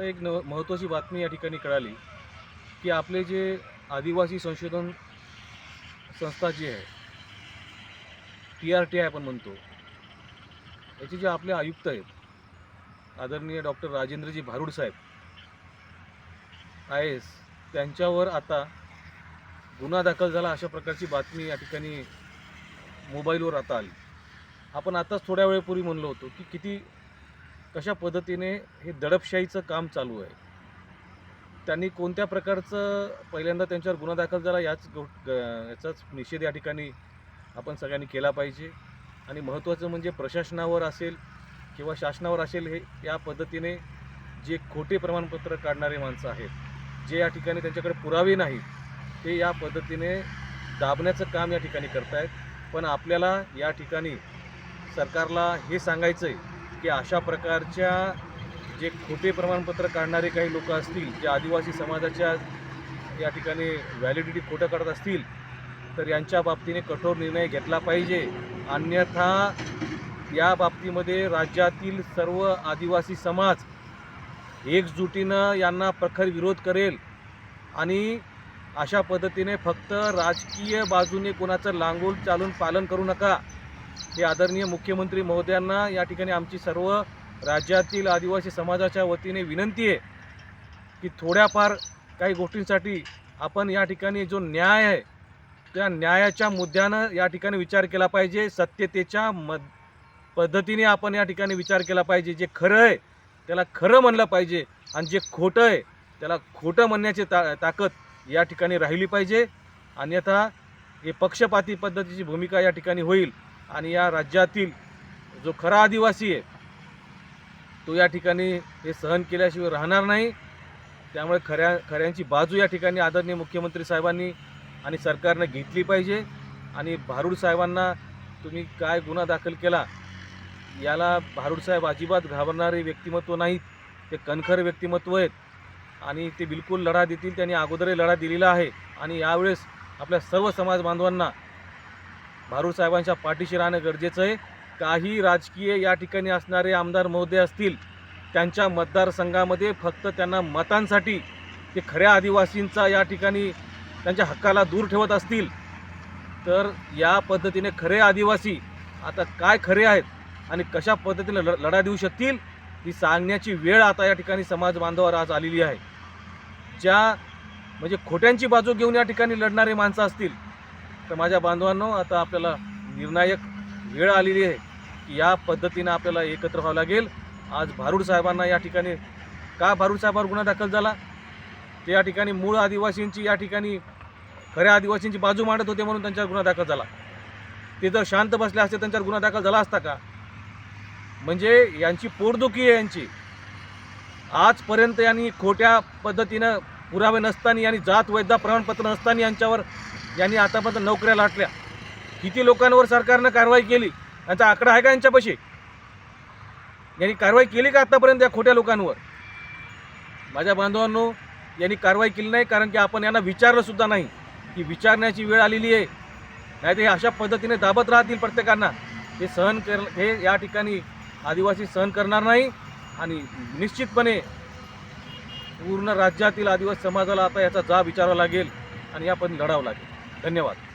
आता एक न महत्त्वाची बातमी या ठिकाणी कळाली की आपले जे आदिवासी संशोधन संस्था जी आहे टी आर टी आय आपण म्हणतो याचे जे आपले आयुक्त आहेत आदरणीय डॉक्टर राजेंद्रजी भारूड साहेब आय एस त्यांच्यावर आता गुन्हा दाखल झाला अशा प्रकारची बातमी या ठिकाणी मोबाईलवर आता आली. आपण आताच थोड्या वेळेपूर्वी म्हणलो होतो की किती कशा पद्धतीने हे दडपशाहीचं काम चालू आहे? त्यांनी कोणत्या प्रकारचं पहिल्यांदा त्यांच्यावर गुन्हा दाखल झाला याच गो याचाच निषेध या ठिकाणी आपण सगळ्यांनी केला पाहिजे? आणि महत्त्वाचं म्हणजे प्रशासनावर असेल किंवा शासनावर असेल हे या पद्धतीने जे खोटे प्रमाणपत्र काढणारे माणसं आहेत जे या ठिकाणी त्यांच्याकडे पुरावे नाहीत ते या पद्धतीने दाबण्याचं काम या ठिकाणी करतायत. पण आपल्याला या ठिकाणी सरकारला हे सांगायचं आहे की अशा प्रकारच्या जे खोटे प्रमाणपत्र काढणारे काही लोक असतील जे आदिवासी समाजाच्या या ठिकाणी व्हॅलिडिटी खोटं काढत असतील तर यांच्या बाबतीने कठोर निर्णय घेतला पाहिजे. अन्यथा या बाबतीमध्ये राज्यातील सर्व आदिवासी समाज एकजुटीनं यांना प्रखर विरोध करेल आणि अशा पद्धतीने फक्त राजकीय बाजूने कोणाचं लांगूल चालून पालन करू नका. हे आदरणीय मुख्यमंत्री महोदयांना या ठिकाणी आमची सर्व राज्यातील आदिवासी समाजाच्या वतीने विनंती आहे की थोड्याफार काही गोष्टींसाठी आपण या ठिकाणी जो न्याय आहे त्या न्यायाच्या मुद्द्यानं या ठिकाणी विचार केला पाहिजे. सत्यतेच्या मद पद्धतीने आपण या ठिकाणी विचार केला पाहिजे. जे खरं आहे त्याला खरं म्हणलं पाहिजे आणि जे खोटं आहे त्याला खोटं म्हणण्याची ता ताकद या ठिकाणी राहिली पाहिजे. अन्यथा हे पक्षपाती पद्धतीची भूमिका या ठिकाणी होईल. आणि या राज्यातील जो खरा आदिवासी आहे तो या ठिकाणी हे सहन केल्याशिवाय राहणार नाही. त्यामुळे खऱ्या खऱ्यांची बाजू या ठिकाणी आदरणीय मुख्यमंत्री साहेबांनी आणि सरकारनं घेतली पाहिजे. आणि भारूड साहेबांना तुम्ही काय गुन्हा दाखल केला याला भारूड साहेब अजिबात घाबरणारे व्यक्तिमत्व नाहीत. ते कणखर व्यक्तिमत्व आहेत. आणि ते बिलकुल लढा देतील त्यांनी अगोदरही लढा दिलेला आहे. आणि यावेळेस आपल्या सर्व समाज बांधवांना भारूड साहेबांच्या पाठीशी राहणं गरजेचं आहे. काही राजकीय या ठिकाणी असणारे आमदार महोदय असतील त्यांच्या मतदारसंघामध्ये फक्त त्यांना मतांसाठी ते खऱ्या आदिवासींचा या ठिकाणी त्यांच्या हक्काला दूर ठेवत असतील. तर या पद्धतीने खरे आदिवासी आता काय खरे आहेत आणि कशा पद्धतीने लढ लढा देऊ शकतील ही सांगण्याची वेळ आता या ठिकाणी समाज बांधवावर आज आलेली आहे. ज्या म्हणजे खोट्यांची बाजू घेऊन या ठिकाणी लढणारे माणसं असतील तर माझ्या बांधवांनो आता आपल्याला निर्णायक वेळ आलेली आहे की या पद्धतीनं आपल्याला एकत्र व्हावं लागेल. आज भारूड साहेबांना या ठिकाणी का भारूड साहेबांवर गुन्हा दाखल झाला? ते या ठिकाणी मूळ आदिवासींची या ठिकाणी खऱ्या आदिवासींची बाजू मांडत होते म्हणून त्यांच्यावर गुन्हा दाखल झाला. ते जर शांत बसले असते त्यांच्यावर गुन्हा दाखल झाला असता का? म्हणजे यांची पोटदुखी आहे यांची. आजपर्यंत यांनी खोट्या पद्धतीनं पुरावे नसताना यांनी जात वैद्य प्रमाणपत्र नसताना यांच्यावर ज्यांनी आतापर्यंत नोकऱ्या लाटल्या. किती लोकांवर सरकारनं कारवाई केली? यांचा आकडा आहे का यांच्यापाशी? यांनी कारवाई केली का आतापर्यंत या खोट्या लोकांवर? माझ्या बांधवांनो यांनी कारवाई केली नाही कारण की आपण यांना विचारलंसुद्धा नाही. की विचारण्याची वेळ आलेली आहे. नाही तर हे अशा पद्धतीने दाबत राहतील प्रत्येकांना. हे सहन कर हे या ठिकाणी आदिवासी सहन करणार नाही आणि निश्चितपणे पूर्ण राज्यातील आदिवासी समाजाला आता याचा जाब विचारावा लागेल आणि आपण लढावं लागेल. धन्यवाद.